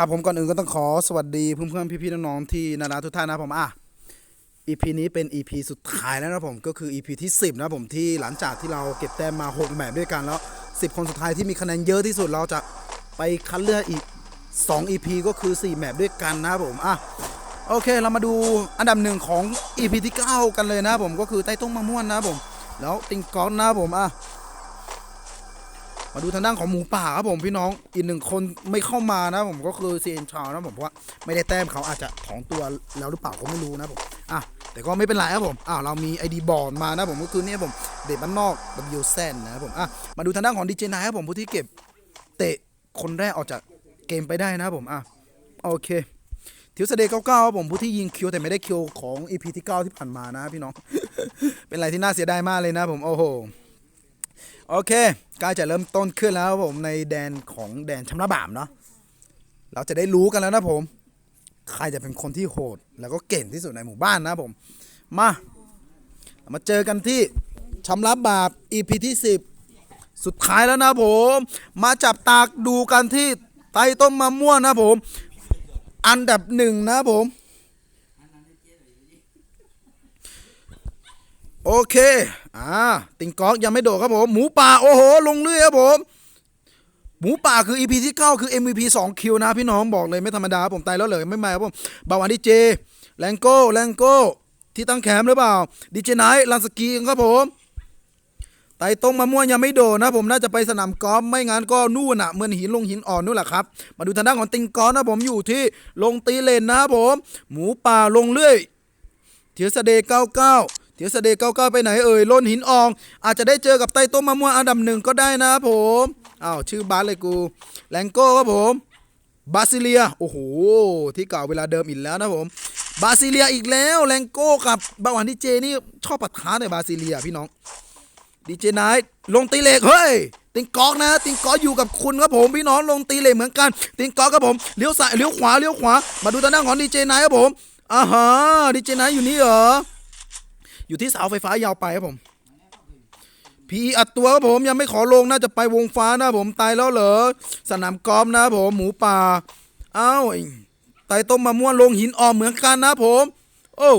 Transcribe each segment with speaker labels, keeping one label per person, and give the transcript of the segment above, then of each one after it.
Speaker 1: ครับผมก่อนอื่นก็ต้องขอสวัสดีเพื่อนๆพี่ๆน้องๆที่นานาทุกท่านนะผมอะ EP นี้เป็น EP สุดท้ายแล้วนะผมก็คือ EP ที่ 10 นะผมที่หลังจากที่เราเก็บแต้มมา 6 แมตช์ด้วยกันแล้ว 10 คนสุดท้ายที่มีคะแนนเยอะที่สุดเราจะไปคัดเลือกอีก 2 EP ก็คือ 4 แมตช์ด้วยกันนะผมอะโอเคเรามาดูอันดับหนึ่งของ EP ที่ 9 กันเลยนะผมก็คือใต้ต้งมะม่วนนะผม แล้วติงก้อนนะผมอะ มาดูทางด้านของหมูป่าครับผมพี่น้องอีกหนึ่งคนไม่เข้ามานะผมก็คือซีเอ็นชาวนะผมเพราะว่าไม่ได้แต้มเขาอาจจะถอนตัวแล้วหรือเปล่าก็ไม่รู้นะผมอะแต่ก็ไม่เป็นไรครับผมอะเรามีไอดีบอร์ดมานะผมก็คือเนี่ยผมเด็กบ้านนอก W แซนนะครับผมอะมาดูทางด้านของดีเจนายครับผมผู้ที่เก็บเตะคนแรกออกจากเกมไปได้นะผมอะโอเคทิวสเดย์เก้าเก้าครับผมผู้ที่ยิงคิวแต่ไม่ได้คิวของ EP ที่9ที่ผ่านมานะพี่น้องเป็นอะไรที่น่าเสียดายมากเลยนะผมโอ้โห โอเคใกล้จะเริ่มต้นขึ้นแล้วผมในแดนของแดนชำระบาปเนาะเราจะได้รู้กันแล้วนะผม ใครจะเป็นคนที่โหด แล้วก็เก่งที่สุดในหมู่บ้านนะผม มามาเจอกันที่ชำระบาป EP ที่ 10 สุดท้ายแล้วนะผม มาจับตากดูกันที่ไต้ต้มมะม่วงนะผม อันดับหนึ่งนะผม โอเค อ่า ติงกอกยังไม่โดดครับผม หมูป่า โอ้โห ลงเรื่อยครับผม หมูป่าคือ EP ที่ 9 คือ MVP 2 คิวนะ พี่น้องบอกเลยไม่ธรรมดาครับผมตายแล้วเลยไม่มาครับผม บาวานดีเจ แลงโก้ แลงโก้ ที่ตั้งแคมป์หรือเปล่า ดีเจไนท์ลันสกีครับผมไต่ตรงมะม่วงยังไม่โดดนะผมน่าจะไปสนามกอล์ฟไม่งั้นก็นู่นอะเหมือนหินลงหินอ่อนนู่นแหละครับ มาดูทางด้านของติงกอนนะผมอยู่ที่ลงตีเลนนะผม หมูป่าลงเรื่อยเทียสเดย์99เเทียวสเดย์99ไปไหนเอ่ยล้นหินออง อาจจะได้เจอกับไต้ต้มมะม่วงอันดับหนึ่งก็ได้นะครับผมอ้าวชื่อบาสเลยกูแลงโก้ครับผมบาซิเลียโอ้โหที่เก่าเวลาเดิมอีกแล้วนะผมบาซิเลียอีกแล้วแลงโก้กับบาวานดีเจนี่ชอบปัดท้าในบาซิเลียพี่น้องดีเจไนท์ลงตีเหล็กเฮ้ยติงกอกนะติงกอกอยู่กับคุณครับผมพี่น้องลงตีเหล็กเหมือนกันติงกอกครับผมเลี้ยวซ้ายเลี้ยวขวาเลี้ยวขวามาดูทางด้าของดีเจไนท์ครับผมอ่าฮะดีเจไนท์อยู่นี่เหรอ อยู่ที่เสาไฟฟ้ายาวไปครับผมพีอัดตัวครับผมยังไม่ขอลงน่าจะไปวงฟ้านะผมตายแล้วเหรอสนามกอล์ฟนะผมหมูป่าเอ้าไอ้ไต่ต้มมะม่วงลงหินออนเหมือนกันนะผม โอ้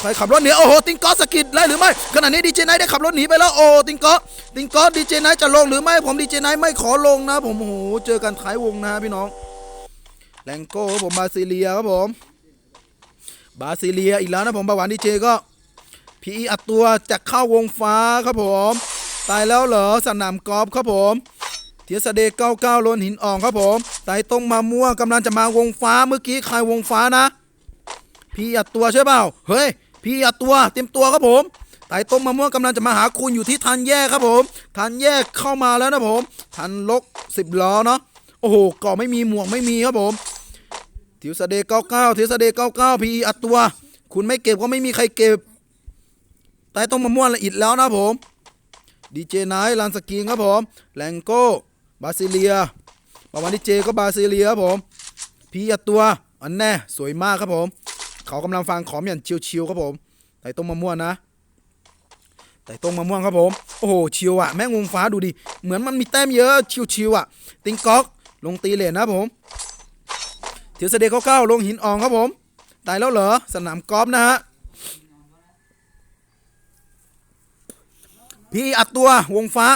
Speaker 1: ใครขับรถหนีโอ้โหติงกอสกิดไล่หรือไม่ขณะนี้ดีเจไนท์ได้ขับรถหนีไปแล้วโอ้ติงกอติงกอดีเจไนท์จะลงหรือไม่ผมดีเจไนท์ไม่ขอลงนะ ผมโอ้โหเจอกันท้ายวงนะพี่น้องแลงโก้ผมบาซิเลียครับผม บาซิเลียอีกแล้วนะผมบาหวานดีเจก็ พีอัดตัวจะเข้าวงฟ้าครับผม ตายแล้วเหรอสนามกอล์ฟครับผมเทียสเดย์99ลนหินอ่องครับผมไต่ตรงมาม่วงกำลังจะมาวงฟ้าเมื่อกี้ใครวงฟ้านะ พี่อัดตัวใช่เปล่าเฮ้ยพี่อัดตัวเต็มตัวครับผมไต่ตรงมาม่วงกำลังจะมาหาคุณอยู่ที่ทันแยกครับผมทันแยกเข้ามาแล้วนะผมทันลกสิบล้อเนาะโอ้โหกาะไม่มีหมวกไม่มีครับผมทิวสเดย์99ทิวสเดย์99พี่อัดตัว คุณไม่เก็บก็ไม่มีใครเก็บ ใต้ต้นมะม่วงละอิดแล้วนะผมดีเจไนท์ลานสกีนครับผมแลงโก้บาซิเลียบาวานดีเจก็บาซิเลียครับผมพีอตัวอันแน่สวยมากครับผม เขากำลังฟังขอมอย่างชิวๆครับผมไต่ต้นมะม่วงนะไต่ต้นมะม่วงครับผมโอ้โหชิวอะแม่งวงฟ้าดูดิเหมือนมันมีแต้มเยอะชิวๆอะติงก๊อกลงตีเหรียนะผมเทียวเสเดย์เก้าๆลงหินอ่องครับผมตายแล้วเหรอสนามกอล์ฟนะฮะ พี่อัดตัววงฟ้า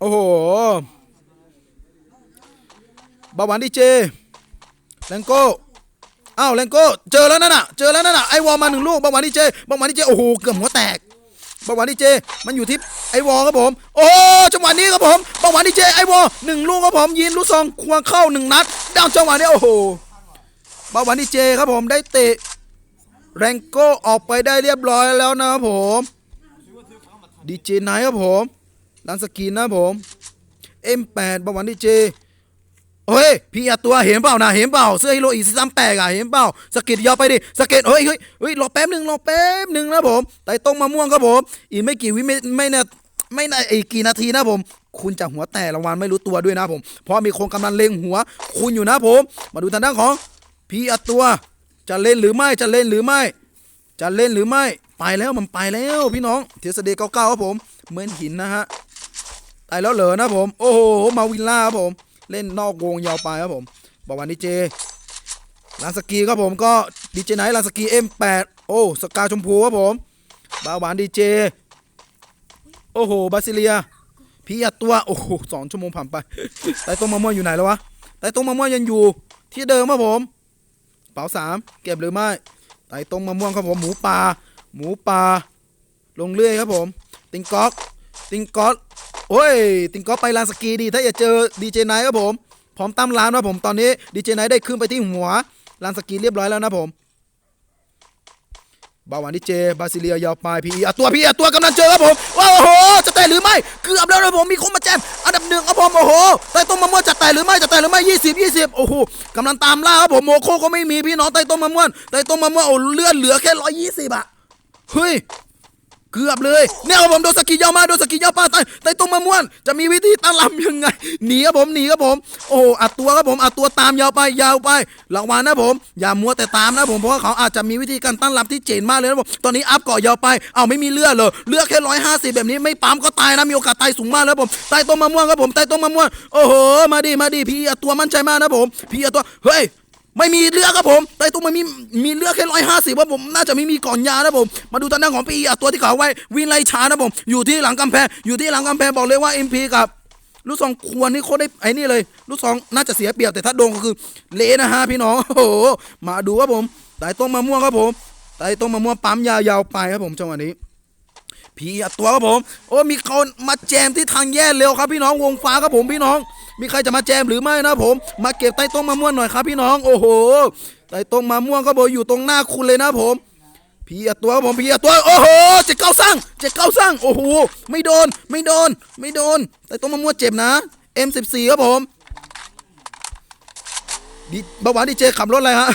Speaker 1: โอ้โหบาหวานดีเจแลงโก้อ้าวแลงโก้เจอแล้วนั่นน่ะเจอแล้วนั่นน่ะไอวอลมาหนึ่งลูกบาหวานดีเจบาหวานดีเจโอ้โหเกือบหัวแตกบาหวานดีเจมันอยู่ที่ไอวอลครับผม โอ้จังหวะนี้ครับผมบาหวานดีเจไอวอลหนึ่งลูกครับผมยินลูกซองควงเข้าหนึ่งนัดดาวจังหวะนี้โอ้โหบาหวานดีเจครับผมได้เตะแรงโก้ออกไปได้เรียบร้อยแล้วนะครับผม ดีเจไนท์ครับผมลันสกีนนะผม M8 ประวันดีเจเฮ้ยพี่อัดตัวเห็นเปล่านะเห็นเปล่าเสื้อฮีโร่อีซีซัมแปกอะเห็นเปล่าสกิดยาวไปดิสกิดเฮ้ยเฮ้ยเฮ้ยรอแป๊บหนึ่งรอแป๊บหนึ่งนะผมไต่ต้งมะม่วงครับผมอีกไม่กี่วิไม่ไม่นะไม่นะอีกกี่นาทีนะผม คุณจะหัวแตกรางวัลไม่รู้ตัวด้วยนะผม เพราะมีคนกำลังเล็งหัว คุณอยู่นะผม มาดูทางด้านของพี่อัตัว จะเล่นหรือไม่จะเล่นหรือไม่ จะเล่นหรือไม่ ไปแล้วมันไปแล้วพี่น้องเทียสเดย์เก้าเก้าครับผมเหมือนหินนะฮะตายแล้วเหรอนะผม โอ้โห มาวินล่าครับผม เล่นนอกวงยาวไปครับผมบาวันดีเจลานสกีครับผมก็ดีเจไนท์ลานสกี M8 โอ้สกาชมพูครับผมบาหวานดีเจโอ้โหบาซิเลียพี่อัดตัวโอ้โหสองชั่วโมงผ่านไปไต้ต้มมะม่วงอยู่ไหนแล้ววะไต้ต้มมะม่วงยังอยู่ ที่เดิมครับผม เป๋าสามเก็บหรือไม่ไต้ต้มมะม่วงครับผมหมูป่า หมูป่าลงเรื่อยครับผม ติงก๊อก ติงก๊อกโอ้ย ติงก๊อกไปลานสกีดี ถ้าอยากเจอดีเจไนท์ครับผม พร้อมตั้มร้านนะผม ตอนนี้ดีเจไนท์ได้ขึ้นไปที่หัวลานสกีเรียบร้อยแล้วนะผมบาหวานดีเจ บาซิเลียยาวปลายพีอะตัวพี่อะตัวกำลังเจอครับผมว้าวโอ้โห จะแตะหรือไม่เกือบแล้วนะผม มีคนมาแจมอันดับหนึ่งครับผม โอ้โหไต้ต้มมะม่วงจะแตะหรือไม่ จะแตะหรือไม่ยี่สิบยี่สิบโอ้โหกำลังตามล่าครับผม โมโคก็ไม่มีพี่น้องไต้ต้มมะม่วงไต้ต้มมะม่วงโอ้เลือดเหลือแค่ร้อยยี่สิบอะ เฮ้ย เกือบเลยเนี่ยครับผมโดนสกียาวมาโดนสกียาวป้าใต้ใต้ต้นมะม่วงจะมีวิธีตั้งลำยังไงหนีครับผมหนีครับผม โอ้อัดตัวครับผมอัดตัวตามยาวไปยาวไประวังนะผม อย่ามัวแต่ตามนะผมเพราะว่าเขาอาจจะมีวิธีการตั้งลำที่เจ๋งมากเลยนะผมตอนนี้อัพเกาะยาวไปเอาไม่มีเลือดเลยเลือดแค่ร้อยห้าสิบแบบนี้ไม่ปั๊มก็ตายนะมีโอกาสตายสูงมากแล้วผมใต้ต้นมะม่วงครับผมใต้ต้นมะม่วงโอ้โหมาดิมาดิพี่อัดตัวมั่นใจมากนะผม พี่อัดตัวเฮ้ย ไม่มีเลือครับผมแต่ตัวมันมีมีเลือแค่ร้อยห้าสิบว่าผมน่าจะไม่มีก่อนยานะผม มาดูทางด้านของปีอะตัวที่เขาไว้วินไลชานะผม อยู่ที่หลังกำแพงอยู่ที่หลังกำแพงบอกเลยว่า MP กับลูกสองควรนี่โคตรได้ไอ้นี่เลยลูกสองน่าจะเสียเปรียบแต่ถ้าโดนก็คือเละนะฮะพี่น้องโอ้โหมาดูครับผมไต่ต้มมะม่วงครับผมไต่ต้มมะม่วงปั๊มยาวๆไปครับผมจังหวะนี้ พี่อัดตัวครับผม โอ้มีคนมาแจมที่ทางแย่เร็วครับพี่น้องวงฟ้าครับผมพี่น้อง มีใครจะมาแจมหรือไม่นะผม มาเก็บใต้ต้นมะม่วงหน่อยครับพี่น้องโอ้โหใต้ต้นมะม่วงก็บอกอยู่ตรงหน้าคุณเลยนะผมพี่อตัวผมพี่อตัวโอ้โหเจ็ดเก้าสร้างเจ็ดเก้าสร้างโอ้โหไม่โดนไม่โดนไม่โดนใต้ต้นมะม่วงเจ็บนะ M14 ครับผมดิบาหวานดีเจขับรถอะไรฮะ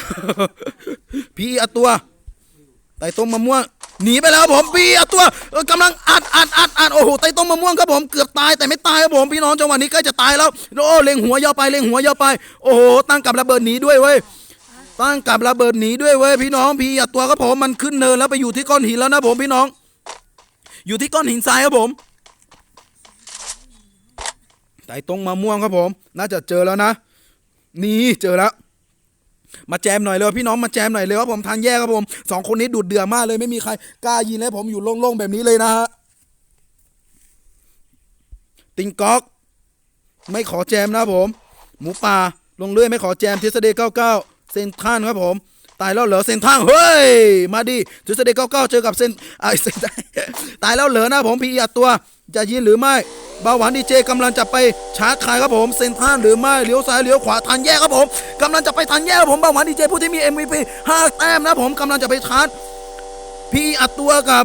Speaker 1: พี่อตัวไต่ต้มมะม่วง หนีไปแล้วครับผมพี่อัดตัวเออกำลังอัดอัดอัดอัดโอ้โหไต่ต้มมะม่วงครับผมเกือบตายแต่ไม่ตายครับผมพี่น้องจังหวะนี้ใกล้จะตายแล้วโอ้เล็งหัวยาวไปเล็งหัวยาวไป โอ้โหตั้งกับระเบิดหนีด้วยเว้ยตั้งกับระเบิดหนีด้วยเว้ยพี่น้องพี่อัดตัวครับผมมันขึ้นเนินแล้วไปอยู่ที่ก้อนหินแล้วนะผมพี่น้อง อยู่ที่ก้อนหินทรายครับผมไต่ต้มมะม่วงครับผม น่าจะเจอแล้วนะ นี่เจอแล้ว มาแจมหน่อยเลยพี่น้องมาแจมหน่อยเลยครับผมทางแยกครับผมสองคนนี้ดูดเดือดมากเลยไม่มีใครกล้ายิงเลยผมอยู่โล่งๆแบบนี้เลยนะฮะติงก๊อก ไม่ขอแจมนะผม หมูป่าลงเลื่อยไม่ขอแจมทฤษฎี99เก้าเซนท่านครับผม ตายแล้วเหรอเซนทรันเฮ้ยมาดิทฤษฎี99เก้าเจอกับเซนไอเซนตายแล้วเหรอนะผมพี่อัดตัวจะยิงหรือไม่บาหวานดีเจกำลังจะไปชาร์จใครครับผมเซนทรันหรือไม่เลี้ยวซ้ายเลี้ยวขวาทันแยกครับผมกำลังจะไปทันแยกครับผมบาหวานดีเจผู้ที่มี MVP 5แต้มนะผมกำลังจะไปชาร์จพี่อัดตัวกับ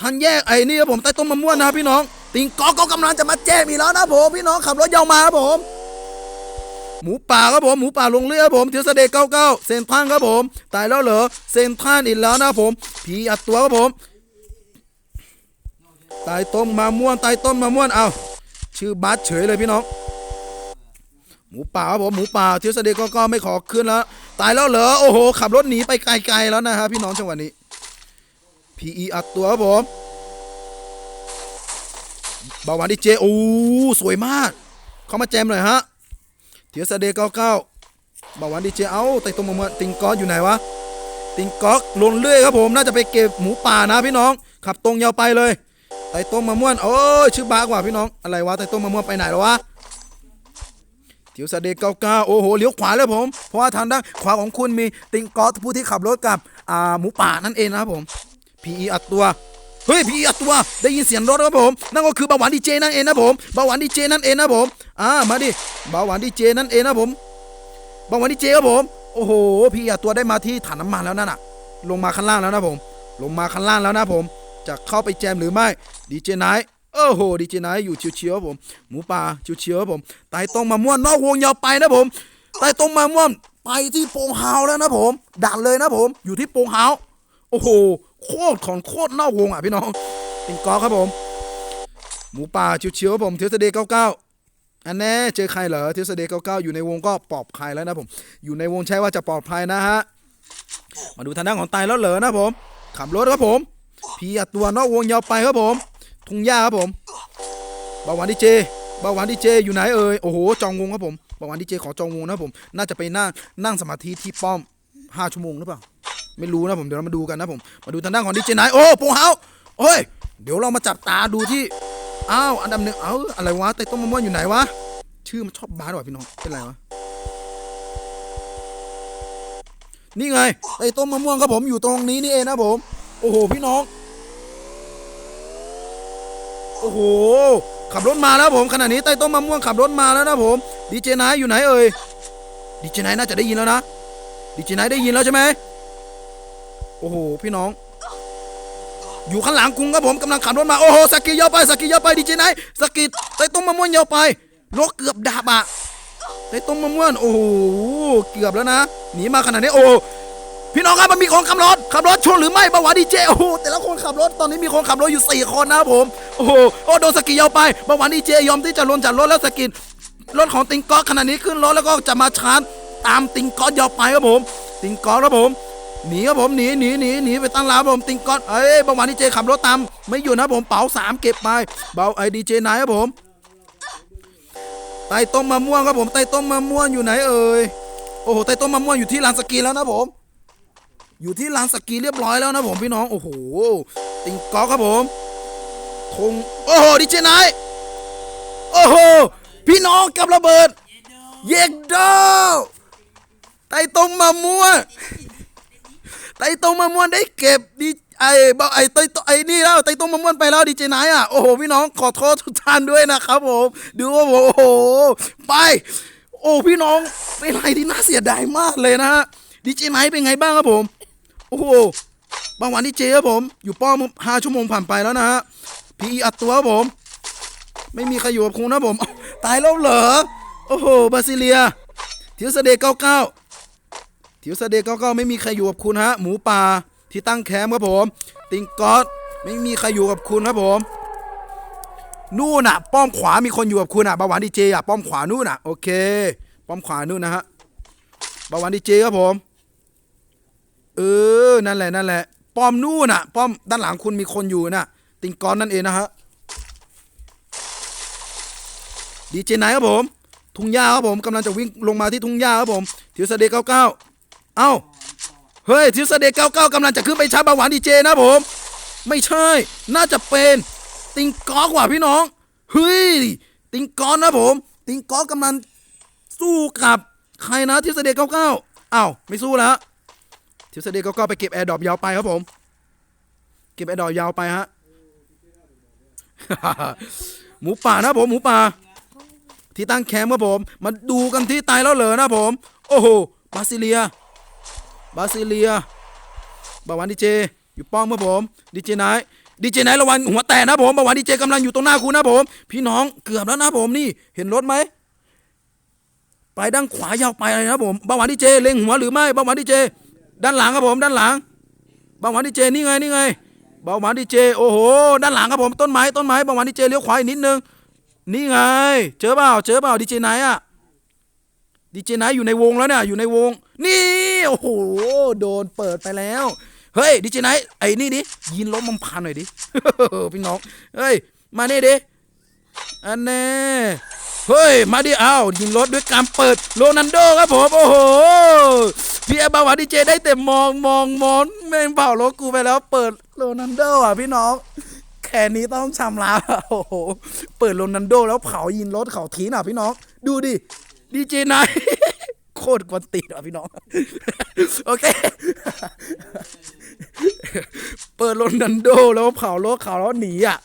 Speaker 1: ทันแยกไอ้นี่ครับผมใต้ต้นมะม่วงนะครับพี่น้องติงกอก็กำลังจะมาแจ้งอีแล้วนะผมพี่น้องขับรถยาวมาครับผม หมูป่าครับผมหมูป่าลงเรือผมเทียสเดย์เก้าเก้าเซนทรันครับผมตายแล้วเหรอเซนทรันอีกแล้วนะผมผีอัดตัวครับผมตายต้มมะม่วงตายต้นมะม่วงเอาชื่อบัสเฉยเลยพี่น้องหมูป่าครับผมหมูป่าเทียสเดย์เก้าเก้าไม่ขอขึ้นแล้วตายแล้วเหรอโอ้โหขับรถหนีไปไกลๆแล้วนะฮะพี่น้องจังหวะนี้ PE อัดตัวครับผมเบาหวานดีเจโอ้สวยมาก เข้ามาแจมหน่อยฮะ เทียสเดเก้าเก้าบาหวานดีเจเอาไต่ตรงมาติงก๊อกอยู่ไหนวะ ติงก๊อกลนเรื่อยครับผมน่าจะไปเก็บหมูป่านะพี่น้อง ขับตรงยาวไปเลยไต่ต้มมะม่วนโอ้ยชื่อบากว่าพี่น้องอะไรวะไต่ต้มมะม่วนไปไหนแล้ววะเทียวสเดเก้าเก้าโอ้โหเลี้ยวขวาแล้วผม เพราะว่าทางด้านขวาของคุณมีติงก๊อกผู้ที่ขับรถกับอ่าหมูป่านั่นเองนะครับผม PE อัดตัว เฮ้ย PE อัตัวได้ยินเสียงรถครับผม นั่นก็คือเบาหวานดีเจนั่นเองนะผมเบาหวานดีเจนั่นเองนะผมอ่ามาดิเบาหวานดีเจนั่นเองนะผมเบาหวานดีเจครับผมโอ้โห พี่อัตัวได้มาที่ถังน้ำมันแล้วนั่นน่ะลงมาข้างล่างแล้วนะผม ลงมาข้างล่างแล้วนะผม จะเข้าไปแจมหรือไม่ดีเจไนท์โอ้โหดีเจไนท์อยู่เฉียวๆครับผม หมูป่าเฉียวๆครับผมไต่ตรงมาม่วนนอกวงยาวไปนะผมไต่ตรงมาม่วนไปที่โปงฮาวแล้วนะผมดักเลยนะผม อยู่ที่โปงฮาวโอ้โห โคตรของโคตรนอกวงอะพี่น้อง เป็นกอล์ฟครับผม หมูป่าเฉียวๆผมเทสเดย์เก้าเก้าอันแน่เจอใครเหรอเทสเดย์เก้าเก้าอยู่ในวงก็ปลอบภัยแล้วนะผม อยู่ในวงใช้ว่าจะปลอดภัยนะฮะ มาดูทางด้านของไตแล้วเหรอนะผมขับรถครับผมพี่อตัวนอกวงยาวไปครับผม ทุ่งหญ้าครับผมบาหวานดีเจเบาหวานดีเจอยู่ไหนเอ่ยโอ้โหจองวงครับผมเบาหวานดีเจขอจองวงนะผม น่าจะไปนั่งนั่งสมาธิที่ป้อมห้าชั่วโมงหรือเปล่า ไม่รู้นะผมเดี๋ยวเรามาดูกันนะผมมาดูทางด้านของดีเจไนโอ้โปงเฮาโอ้ยเดี๋ยวเรามาจับตาดูที่อ้าวอันดับหนึ่งเอ้าอะไรวะไต่ต้มมะม่วงอยู่ไหนวะชื่อมันชอบบาสว่ะพี่น้องเป็นไรวะนี่ไงไต่ต้มมะม่วงครับผมอยู่ตรงนี้นี่เองนะผม โอ้โหพี่น้อง โอ้โหขับรถมาแล้วผมขณะนี้ใต้ต้นมะม่วงขับรถมาแล้วนะผมดีเจไนอยู่ไหนเอ่ยดีเจไนน่าจะได้ยินแล้วนะดีเจไนได้ยินแล้วใช่ไหม โอ้โห พี่น้อง อยู่ข้างหลังกุงครับผมกำลังขับรถมา โอ้โหสกกียาวไปสกกียาวไปดีเจไนสกกีใต้ต้นมะม่วงยาวไปรถเกือบดับอะใต้ต้นมะม่วงโอ้โหเกือบแล้วนะหนีมาขนาดนี้โอ้โหพี่น้องครับมันมีคนขับรถขับรถชนหรือไม่บาวาดีเจโอ้โหแต่ละคนขับรถตอนนี้มีคนขับรถอยู่ 4 คนนะผมโอ้โหโอ้โดนสกียาวไปบาวาดีเจยอมที่จะลงจากรถแล้วสกิรถของติงก๊อกขณะนี้ขึ้นรถแล้วก็จะมาชาร์จตามติงก๊อกยาวไปครับผม ติงก๊อกครับผม หนีครับผมหนีหนีหนีหนีไปตั้งร้านผมติงก๊อกเอ้ยบาวาดีเจขับรถตามไม่อยู่นะผมเป๋าสามเก็บไปเบาไอดีเจไหนครับผมไต่ต้มมะม่วงครับผมไต่ต้มมะม่วงอยู่ไหนเอ่ยโอ้โหไต่ต้มมะม่วงอยู่ที่ลานสกีแล้วนะผม อยู่ที่ลานสกีเรียบร้อยแล้วนะผมพี่น้องโอ้โหติงกอกครับผมธงโอ้โหดิเจไนท์โอ้โหพี่น้องกับระเบิด เยกโดไตตรงมะม่วง ไตตรงมะม่วงได้เก็บดีไอ้บ่ไอ้ไตไอ้นี่แล้วไตตรงมะม่วงไปแล้วดีเจไนอะโอ้โหพี่น้องขอโทษทุกท่านด้วยนะครับผมดูว่าโอ้โหไปโอ้พี่น้องเป็นอะไรที่น่าเสียดายมากเลยนะฮะดีเจไนท์เป็นไงบ้างครับผม โอ้โหบางวันที่เจครับผม อยู่ป้อมห้าชั่วโมงผ่านไปแล้วนะฮะพีอัดตัวครับผม ไม่มีใครอยู่กับคุณนะผม ตายแล้วเหรอ โอ้โหบาซิเลียทิวสเดย์เก้าเก้า ทิวสเดย์เก้าก้าไม่มีใครอยู่กับคุณฮะ หมูป่าที่ตั้งแคมป์ครับผม ติงกอสไม่มีใครอยู่กับคุณครับผม นู่นน่ะ ป้อมขวามีคนอยู่กับคุณอะบาหวานดีเจอะป้อมขวานู่นน่ะโอเค ป้อมขวานู่นนะฮะบาหวานดีเจครับผมเออนั่นแหละนั่นแหละป้อมนู่นน่ะ ป้อมด้านหลังคุณมีคนอยู่น่ะ ติงกอนนั่นเองนะฮะดีเจไหนครับผม ทุ่งหญ้าครับผมกำลังจะวิ่งลงมาที่ทุ่งหญ้าครับผมทิวสเดย์เก้าเก้า เอ้า เฮ้ยทิวสเดเก้าเก้ากำลังจะขึ้นไปชาบาหวานดีเจนะผม ไม่ใช่ น่าจะเป็นติงกอกว่ะพี่น้อง เฮ้ย ติงกอนนะผม ติงกอกกำลังสู้กับใครนะทิวสเดเก้าเก้าอ้าวไม่สู้แล้วทิวสเดย์ก็ไปเก็บแอร์ดรอปยาวไปครับผม เก็บแอร์ดรอปยาวไปฮะ หมูป่านะผมหมูป่า ที่ตั้งแคมป์ครับผม มาดูกันที่ตายแล้วเหรอนะผม โอ้โหบาซิเลีย บาซิเลียบาวันดีเจอยู่ป้อมครับผมดีเจไนดีเจไนระวังหัวแตกนะผมบาวันดีเจกำลังอยู่ตรงหน้าคุณนะผม พี่น้องเกือบแล้วนะผมนี่เห็นรถไหมไปด้านขวายาวไปเลยนะผมบาหวานดีเจเล็งหัวหรือไม่บาหวานดีเจ ด้านหลังครับผมด้านหลังบาหวานดีเจนี่ไงนี่ไงบาหวานดีเจโอ้โหด้านหลังครับผมต้นไม้ต้นไม้บาหวานดีเจเลี้ยวขวาอีกนิดนึงนี่ไง เจอเปล่าเจอเปล่าดีเจไหนอะดีเจไหนอยู่ในวงแล้วเนี่ยอยู่ในวง นี่ โอ้โหโดนเปิดไปแล้ว เฮ้ยดีเจไหนไอ้นี่ดิยินล้มมังพันหน่อยดิพี่น้องเฮ้ยมานี่ดิอันแน่เฮ้ยมาดิอ้าวยิงรถด้วยการเปิดโรนันโดครับผมโอ้โหพี่แอบบาวาดีเจได้แต่มองมองมองแม่งเผารถกูไปแล้วเปิดโรนันโดอะพี่น้องแค่นี้ต้องชำระโอ้โหเปิดโรนันโดแล้วเผายินรถเขาทีน่ะพี่น้อง ดูดิดีเจนาย โคตรกวนตีนอะพี่น้อง โอเค เปิดโรนันโดแล้วเผารถเขาแล้วหนีอะ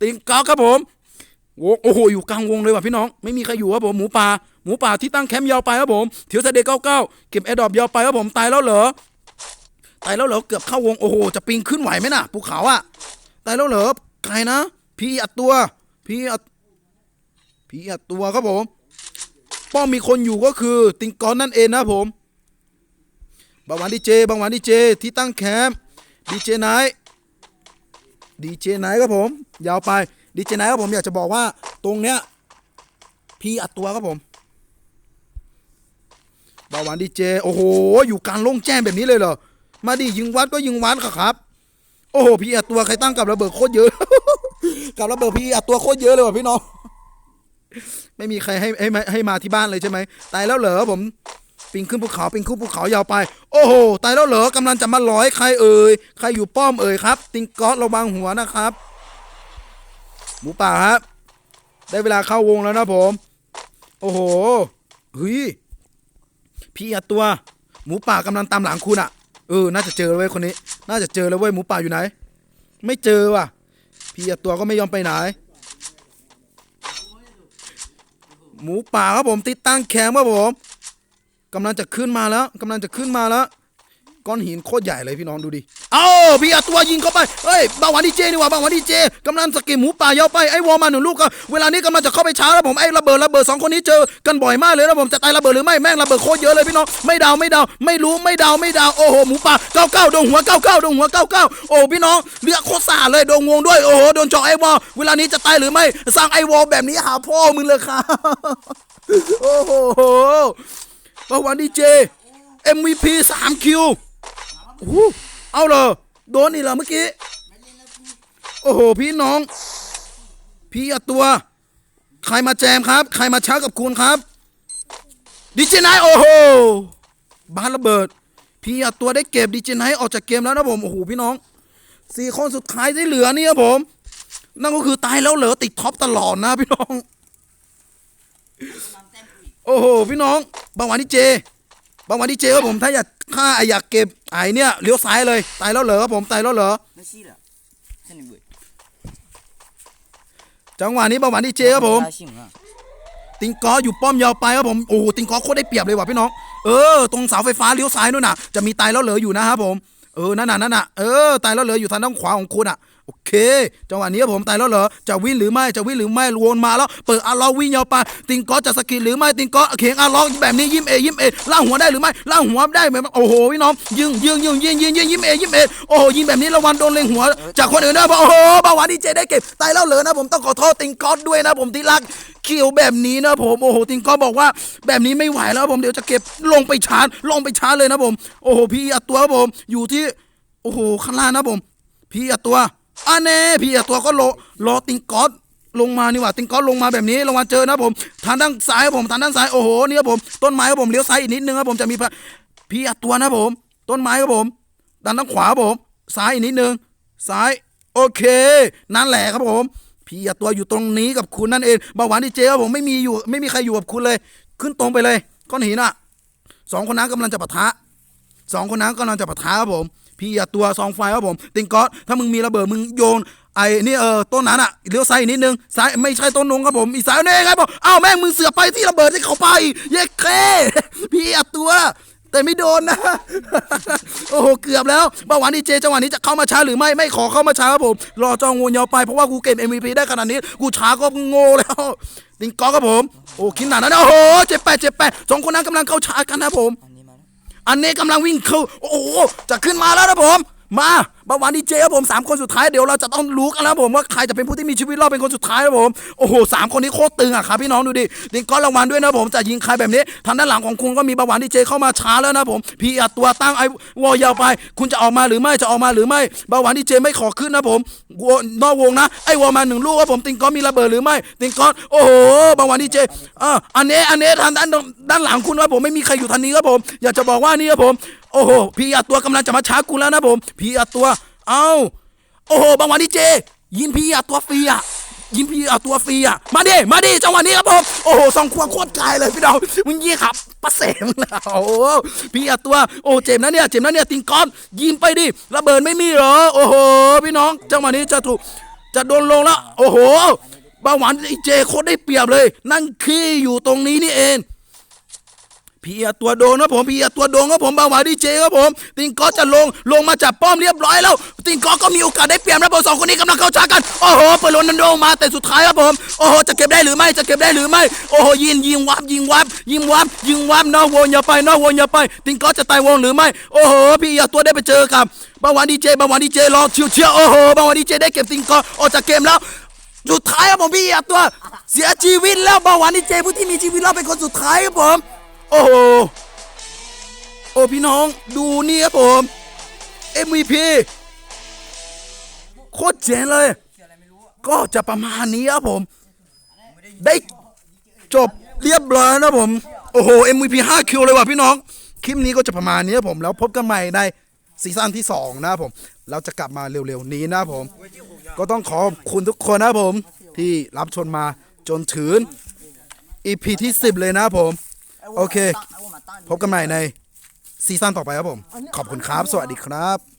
Speaker 1: ติงก๊อกครับผมโอ้โหอยู่กลางวงเลยว่ะพี่น้อง ไม่มีใครอยู่ครับผมหมูป่าหมูป่าที่ตั้งแคมป์ยาวไปครับผมเทียวเสเดเก้าเก้าเก็บแอร์ดอปยาวไปครับผมตายแล้วเหรอตายแล้วเหรอเกือบเข้าวงโอ้โหจะปีนขึ้นไหวไหมน่ะภูเขาอะตายแล้วเหรอใครนะ พี่อัดตัว พี่อัดพี่อัดตัวครับผม ป้อมมีคนอยู่ก็คือ ติงกอนนั่นเองนะผมบางวันดีเจบางวันดีเจที่ตั้งแคมป์ดีเจไนท์ดีเจไนท์ครับผม ยาวไปดีเจไนท์ครับผมอยากจะบอกว่าตรงเนี้ยพี่อัดตัวครับผมบางวันดีเจโอ้โห อยู่กลางโล่งแจ้งแบบนี้เลยเหรอ มาดิยิงวัดก็ยิงวัดครับ โอ้โหพี่อัดตัวใครตั้งกับระเบิดโคตรเยอะ กับระเบิดพี่อัดตัวโคตรเยอะเลยว่ะพี่น้อง ไม่มีใครให้ให้มาให้มาที่บ้านเลยใช่ไหมตายแล้วเหรอผมปีนขึ้นภูเขาปีนขึ้นภูเขายาวไป โอ้โหตายแล้วเหรอกำลังจะมาร้อยใครเอ่ยใครอยู่ป้อมเอ่ยครับ ติงก๊อตระวังหัวนะครับ หมูป่าครับได้เวลาเข้าวงแล้วนะผม โอ้โหเฮ้ยพี่อะตัว หมูป่ากำลังตามหลังคุณอะเออ น่าจะเจอแล้วเว้ยคนนี้ น่าจะเจอแล้วเว้ยหมูป่าอยู่ไหน ไม่เจอว่ะ พี่อะตัวก็ไม่ยอมไปไหน หมูป่าครับผมติดตั้งแคมป์ครับผมกำลังจะขึ้นมาแล้วกำลังจะขึ้นมาแล้ว ก้อนหินโคตรใหญ่เลยพี่น้องดูดิ เอาพี่อาตัวยิงเข้าไป เฮ้ยบางวันดีเจนี่ว่าบางวันดีเจกำลังสกิมหมูป่ายาวไป ไอ้วอลมาหนึ่งลูกก็เวลานี้กำลังจะเข้าไปช้าแล้วผมไอ้ระเบิดระเบิดสองคนนี้เจอกันบ่อยมากเลยนะผมจะตายระเบิดหรือไม่แม่งระเบิดโคตรเยอะเลยพี่น้องไม่เดาไม่เดาไม่รู้ไม่เดาไม่เดาโอ้โหหมูป่าเก้าเก้าโดนหัวเก้าเก้าโดนหัวเก้าเก้าโอ้พี่น้องเลือดโคตรสาดเลยโดนงวงด้วยโอ้โหโดนเจาะไอ้วอลเวลานี้จะตายหรือไม่สร้างไอ้วอลแบบนี้หาพ่อมึงเลยครับโอ้โหบางวันดีเจ MVP 3คิว โอ้โหเอาเลยโดนนี่เหรอเมื่อกี้ โอ้โห พี่น้อง พี่อะตัว ใครมาแจมครับ ใครมาช้ากับคุณครับดิจิไนโอ้โหบ้านระเบิด พี่อะตัวได้เก็บดิจิไนออกจากเกมแล้วนะผมโอ้โหพี่น้องสี่คนสุดท้ายที่เหลือนี่ครับผม นั่นก็คือตายแล้วเหลือติดท็อปตลอดนะพี่น้อง โอ้โหพี่น้องบางวันดีเจบางวันดีเจครับผมถ้าอยาก ถ้าอยากเก็บไอ้เนี่ยเลี้ยวซ้ายเลยตายแล้วเหรอครับผมตายแล้วเหรอ
Speaker 2: ไม่ใช่ละใช่หนึ่งเว้ย
Speaker 1: จังหวะนี้บางวันดีเจครับผม
Speaker 2: ชิมอะ
Speaker 1: ติงกออยู่ป้อมยาวไปครับผมโอ้โหติงกอโคตรได้เปรียบเลยว่ะพี่น้องเออตรงเสาไฟฟ้าเลี้ยวซ้ายนู่นน่ะจะมีตายแล้วเหลืออยู่นะครับผมเออนั่นน่ะนั่นน่ะเออตายแล้วเหลืออยู่ทางด้านขวาของคุณอะ โอเค จังหวะนี้ผมตายแล้วเหรอ จะวิ่งหรือไม่ จะวิ่งหรือไม่วนมาแล้ว เปิดอาล็อวิ่งยาวไป ติงกอจะสกิดหรือไม่ ติงกอเขียงอาล็อแบบนี้ยิ้มเอยิ้มเอล่างหัวได้หรือไม่ล่างหัวได้ไหมโอ้โหพี่น้องยิงยิงยิงยิงยิงยิงยิ้มเอยิ้มเอโอ้โหยิงแบบนี้ระวังโดนเล็งหัว จากคนอื่นนะโอ้โหบาวาดีเจได้เก็บตายแล้วเหรอนะผมต้องขอโทษติงกอด้วยนะผมที่รักเขียวแบบนี้นะผมโอ้โหติงก็บอกว่า แบบนี้ไม่ไหวแล้วผมเดี๋ยวจะเก็บลงไปชาร์จลงไปชาร์จเลยนะผม โอ้โหพี่อัดตัวผมอยู่ที่ โอ้โหข้างล่างนะผม พี่อัดตัว อันแน่พี่อัดตัวก็รอรอติงกอสลงมานี่ว่าติงกอสลงมาแบบนี้ลงมาเจอนะผมทางด้านซ้ายครับผมทางด้านซ้ายโอ้โหนี่ครับผมต้นไม้ครับผมเลี้ยวซ้ายอีกนิดนึงครับผมจะมีพี่อัดตัวนะผม ต้นไม้ครับผมด้านด้านขวาครับผมซ้ายอีกนิดนึงซ้ายโอเค นั่นแหละครับผมพี่อะตัวอยู่ตรงนี้กับคุณนั่นเองเบาหวานดีเจครับผมไม่มีอยู่ไม่มีใครอยู่กับคุณเลย ขึ้นตรงไปเลยก้อนหินอะสองคนนั้นกำลังจะปะทะสองคนนั้นกำลังจะปะทะครับผม พี่อะตัวสองไฟครับผมติงก๊อตถ้ามึงมีระเบิดมึงโยนไอ้นี่เออต้นนั้นอะเลี้ยวซ้ายนิดนึงซ้ายไม่ใช่ต้นนงครับผมอีกซ้ายนี่ไงบอกอ้าวแม่งมึงเสือไปที่ระเบิดที่เขาไปเย้เคพี่อะตัว แต่ไม่โดนนะ โอ้โหเกือบแล้วเบาหวานดีเจจังหวะนี้จะเข้ามาช้าหรือไม่ไม่ขอเข้ามาช้าครับผมรอจองงูยาวไปเพราะว่ากูเก็บ MVP ได้ขนาดนี้ กูช้าก็โง่แล้วติงกอครับผม โอ้คิดหนาดนั้นนะโอ้โหเจ็บแปดเจ็บแปดสองคนนั้นกำลังเข้าช้ากันนะผม
Speaker 2: อันนี้มาแล้ว
Speaker 1: อันนี้กำลังวิ่งเข้า โอ้โหจะขึ้นมาแล้วนะผม มาบาวานดีเจครับผมสามคนสุดท้ายเดี๋ยวเราจะต้องรู้กันแล้วผมว่าใครจะเป็นผู้ที่มีชีวิตรอดเป็นคนสุดท้ายครับผมโอ้โหสามคนนี้โคตรตึงอะครับพี่น้องดูดิดิงก้อนรางวัลด้วยนะผมจะยิงใครแบบนี้ทางด้านหลังของคุณก็มีบาวานดีเจเข้ามาช้าแล้วนะผมพี่อัดตัวตั้งไอ้วอลยาวไป คุณจะออกมาหรือไม่จะออกมาหรือไม่บาวานดีเจไม่ขอขึ้นนะผมวนอกวงนะไอ้วอลมาหนึ่งลูกครับผมติงก้อนมีระเบิดหรือไม่ติงก้อนโอ้โหบาวานดีเจอ่าอันนี้อันนี้ทางด้านด้านหลังคุณครับผมไม่มีใครอยู่ทางนี้ครับผมอยากจะบอกว่านี่ครับผม โอ้โหพี่อัดตัวกำลังจะมาช้ากูแล้วนะผม พี่อัดตัว เอ้า โอ้โหบางวันดีเจ ยิงพี่อัดตัวฟรีอะยิงพี่อัดตัวฟรีอะ มาดิ มาดิจังหวะนี้ครับผม โอ้โหสองควงโคตรไกลเลยพี่น้องมึงยิงครับประเสมแล้วโอ้โหพี่อัดตัว โอ้เจ็บนะเนี่ย เจ็บนะเนี่ย ติงก้อน ยิงไปดิ ระเบิดไม่มีเหรอ โอ้โห พี่น้อง จังหวะนี้จะถูก จะโดนลงแล้ว โอ้โหบางวันดีเจโคตรได้เปรียบเลย นั่งขี้อยู่ตรงนี้นี่เอง พี่อตัวโดนครับผมพี่อตัวโดนครับผมบาวาดีเจครับผม ติงกอจะลงลงมาจับป้อมเรียบร้อยแล้ว ติงกอก็มีโอกาสได้เปรียบนะผมสองคนนี้กำลังเข้าฉากกันโอ้โหเปิดโรนัลโดมาแต่สุดท้ายครับผมโอ้โหจะเก็บได้หรือไม่จะเก็บได้หรือไม่โอ้โหยิงยิงวับยิงวับยิงวับยิงวับนอกวงอย่าไปนอกวงอย่าไป ติงกอจะตายวงหรือไม่โอ้โหพี่อตัวได้ไปเจอกับบาวาดีเจบาวาดีเจรอเชียวเชียวโอ้โหบาวาดีเจได้เก็บติงกอออกจากเกมแล้วสุดท้ายครับผมพี่อตัวเสียชีวิตแล้วบาวาดีเจผู้ที่มีชีวิตรอดเป็นคนสุดท้ายครับผม อ้โห โอ้พี่น้องดูนี่ครับผม MVP โคตรเจ๋งเลย ก็จะประมาณนี้ครับผม ได้จบเรียบร้อยนะผม โอ้โห MVP 5คิวเลยว่ะพี่น้อง คลิปนี้ก็จะประมาณนี้ครับผม แล้วพบกันใหม่ในซีซั่นที่ 2 นะครับผม เราจะกลับมาเร็วๆนี้นะครับผม ก็ต้องขอบคุณทุกคนนะครับผม ที่รับชมมาจนถึง EP ที่ 10 เลยนะครับผม โอเค พบกันใหม่ในซีซั่นต่อไปครับผม ขอบคุณครับ สวัสดีครับ